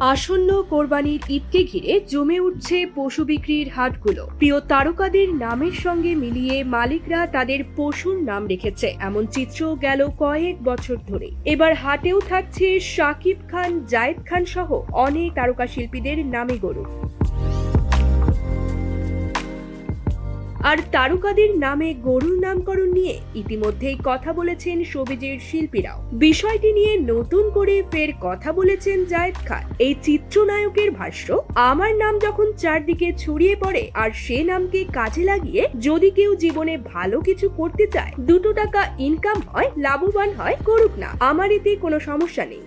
আসন্ন কোরবানির ঈদকে ঘিরে জমে উঠছে পশু বিক্রির হাটগুলো। প্রিয় তারকাদের নামের সঙ্গে মিলিয়ে মালিকরা তাদের পশুর নাম রেখেছে, এমন চিত্র গেল কয়েক বছর ধরে। এবার হাটেও থাকছে শাকিব খান, জায়েদ খান সহ অনেক তারকা শিল্পীদের নামে গরু। আর তারকাদের নামে গরুর নামকরণ নিয়ে ইতিমধ্যেই কথা বলেছেন সবিজের শিল্পীরাও। বিষয়টি নিয়ে নতুন করে ফের কথা বলেছেন জায়েদ খান। এই চিত্রনায়কের ভাষ্য, আমার নাম যখন চারদিকে ছড়িয়ে পড়ে আর সে নামকে কাজে লাগিয়ে যদি কেউ জীবনে ভালো কিছু করতে চায়, দুটো টাকা ইনকাম হয়, লাভবান হয়, করুক না। আমার এতে কোনো সমস্যা নেই।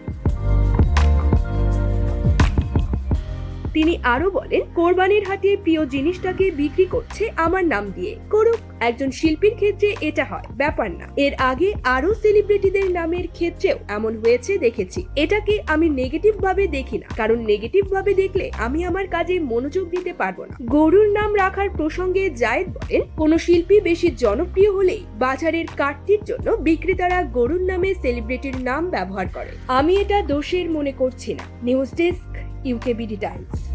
তিনি আরও বলেন, কোরবানির হাটে প্রিয় জিনিসটাকে বিক্রি করছে আমার নাম দিয়ে। করুক, একজন শিল্পীর ক্ষেত্রে এটা হয়, ব্যাপার না। এর আগে আরও সেলিব্রিটিদের নামের ক্ষেত্রেও এমন হয়েছে, দেখেছি। এটাকে আমি নেগেটিভ ভাবে দেখি না, কারণ নেগেটিভ ভাবে দেখলে আমি আমার কাজে মনোযোগ দিতে পারব না। গরুর নাম রাখার প্রসঙ্গে জায়েদ বলেন, কোন শিল্পী বেশি জনপ্রিয় হলেই বাজারের কাটতির জন্য বিক্রেতারা গরুর নামে সেলিব্রিটির নাম ব্যবহার করে। আমি এটা দোষের মনে করছি না। News desk e o que é habilidades.